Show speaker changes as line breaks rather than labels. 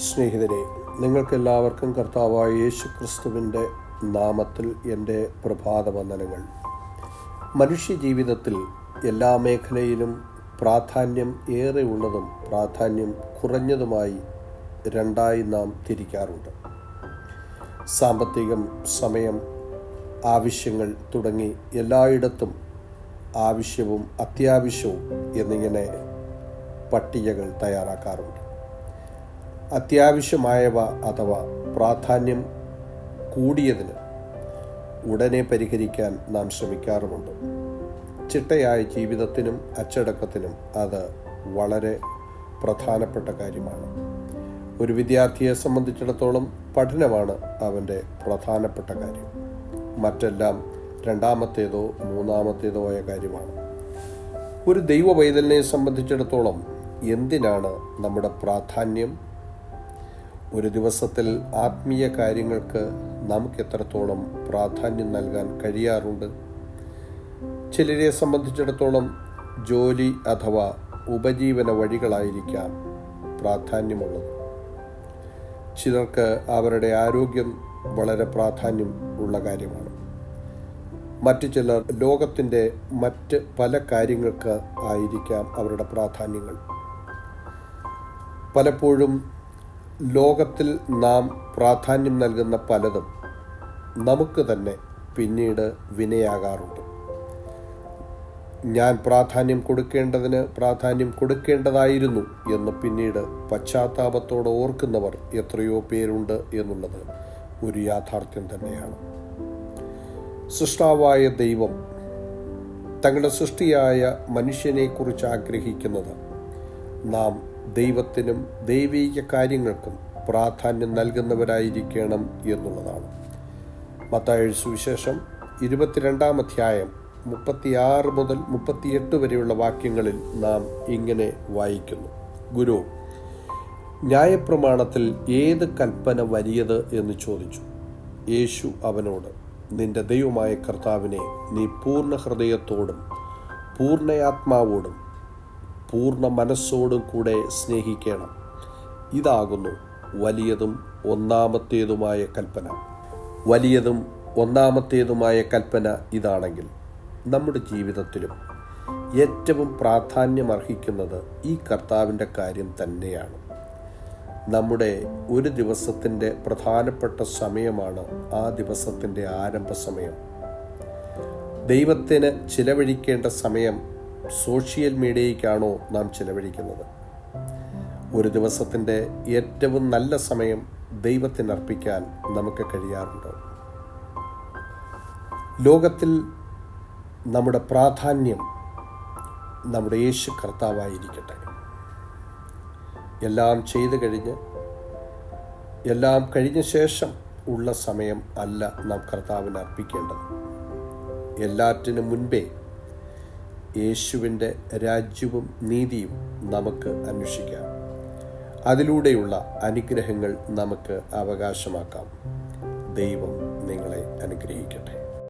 സ്നേഹിതരെ നിങ്ങൾക്കെല്ലാവർക്കും കർത്താവായ യേശു ക്രിസ്തുവിന്റെ നാമത്തിൽ എന്റെ പ്രഭാത വന്ദനങ്ങൾ മനുഷ്യ ജീവിതത്തിൽ എല്ലാ മേഖലയിലും പ്രാധാന്യം ഏറെ ഉള്ളതും പ്രാധാന്യം കുറഞ്ഞതുമായി രണ്ടായി നാം തിരിക്കാറുണ്ട്. സാമ്പത്തികം സമയം ആവശ്യങ്ങൾ തുടങ്ങി എല്ലായിടത്തും ആവശ്യവും അത്യാവശ്യവും എന്നിങ്ങനെ പട്ടികകൾ തയ്യാറാക്കാറുണ്ട്. അത്യാവശ്യമായവ അഥവാ പ്രാധാന്യം കൂടിയതിന് ഉടനെ പരിഹരിക്കാൻ നാം ശ്രമിക്കാറുമുണ്ട്. ചിട്ടയായ ജീവിതത്തിനും അച്ചടക്കത്തിനും അത് വളരെ പ്രധാനപ്പെട്ട കാര്യമാണ്. ഒരു വിദ്യാർത്ഥിയെ സംബന്ധിച്ചിടത്തോളം പഠനമാണ് അവന്റെ പ്രധാനപ്പെട്ട കാര്യം. മറ്റെല്ലാം രണ്ടാമത്തേതോ മൂന്നാമത്തേതോ ആയ കാര്യമാണ്. ഒരു ദൈവ പൈതലിനെ സംബന്ധിച്ചിടത്തോളം എന്തിനാണ് നമ്മുടെ പ്രാധാന്യം ഒരു ദിവസത്തിൽ ആത്മീയ കാര്യങ്ങൾക്ക് നമുക്ക് എത്രത്തോളം പ്രാധാന്യം നൽകാൻ കഴിയാറുണ്ട്? ചിലരെ സംബന്ധിച്ചിടത്തോളം ജോലി അഥവാ ഉപജീവന വഴികളായിരിക്കാം പ്രാധാന്യമുള്ളത്. ചിലർക്ക് അവരുടെ ആരോഗ്യം വളരെ പ്രാധാന്യം ഉള്ള കാര്യമാണ്. മറ്റു ചിലർ ലോകത്തിന്റെ മറ്റ് പല കാര്യങ്ങൾക്ക് ആയിരിക്കാം അവരുടെ പ്രാധാന്യങ്ങൾ. പലപ്പോഴും ലോകത്തിൽ നാം പ്രാധാന്യം നൽകുന്ന പലതും നമുക്ക് തന്നെ പിന്നീട് വിനയാകാറുണ്ട്. ഞാൻ പ്രാധാന്യം കൊടുക്കേണ്ടതിന് പ്രാധാന്യം കൊടുക്കേണ്ടതായിരുന്നു എന്ന് പിന്നീട് പശ്ചാത്താപത്തോടെ ഓർക്കുന്നവർ എത്രയോ പേരുണ്ട് എന്നുള്ളത് ഒരു യാഥാർത്ഥ്യം തന്നെയാണ്. സൃഷ്ടാവായ ദൈവം തങ്ങളുടെ സൃഷ്ടിയായ മനുഷ്യനെക്കുറിച്ച് ആഗ്രഹിക്കുന്നത് നാം ദൈവത്തിനും ദൈവീക കാര്യങ്ങൾക്കും പ്രാധാന്യം നൽകുന്നവരായിരിക്കണം എന്നുള്ളതാണ്. മത്തായ സുവിശേഷം ഇരുപത്തിരണ്ടാം അധ്യായം മുപ്പത്തിയാറ് മുതൽ മുപ്പത്തിയെട്ട് വരെയുള്ള വാക്യങ്ങളിൽ നാം ഇങ്ങനെ വായിക്കുന്നു. ഗുരു ന്യായപ്രമാണത്തിൽ ഏത് കൽപ്പന വലിയത് എന്ന് ചോദിച്ചു. യേശു അവനോട് നിന്റെ ദൈവമായ കർത്താവിനെ നീ പൂർണ ഹൃദയത്തോടും പൂർണയാത്മാവോടും പൂർണ മനസ്സോടും കൂടെ സ്നേഹിക്കണം. ഇതാകുന്നു വലിയതും ഒന്നാമത്തേതുമായ കൽപ്പന. വലിയതും ഒന്നാമത്തേതുമായ കൽപ്പന ഇതാണെങ്കിൽ നമ്മുടെ ജീവിതത്തിലും ഏറ്റവും പ്രാധാന്യമർഹിക്കുന്നത് ഈ കർത്താവിന്റെ കാര്യം തന്നെയാണ്. നമ്മുടെ ഒരു ദിവസത്തിന്റെ പ്രധാനപ്പെട്ട സമയമാണ് ആ ദിവസത്തിന്റെ ആരംഭ സമയം. ദൈവത്തിന് ചിലവഴിക്കേണ്ട സമയം സോഷ്യൽ മീഡിയയ്ക്കാണോ നാം ചിലവഴിക്കുന്നത്? ഒരു ദിവസത്തിന്റെ ഏറ്റവും നല്ല സമയം ദൈവത്തിനർപ്പിക്കാൻ നമുക്ക് കഴിയാറുണ്ടോ? ലോകത്തിൽ നമ്മുടെ പ്രാധാന്യം നമ്മുടെ യേശു കർത്താവായിരിക്കട്ടെ. എല്ലാം ചെയ്തു കഴിഞ്ഞ് എല്ലാം കഴിഞ്ഞ ശേഷം ഉള്ള സമയം അല്ല നാം കർത്താവിന് അർപ്പിക്കേണ്ടത്. എല്ലാറ്റിനും മുൻപേ യേശുവിന്റെ രാജ്യവും നീതിയും നമുക്ക് അന്വേഷിക്കാം. അതിലൂടെയുള്ള അനുഗ്രഹങ്ങൾ നമുക്ക് അവകാശമാക്കാം. ദൈവം നിങ്ങളെ അനുഗ്രഹിക്കട്ടെ.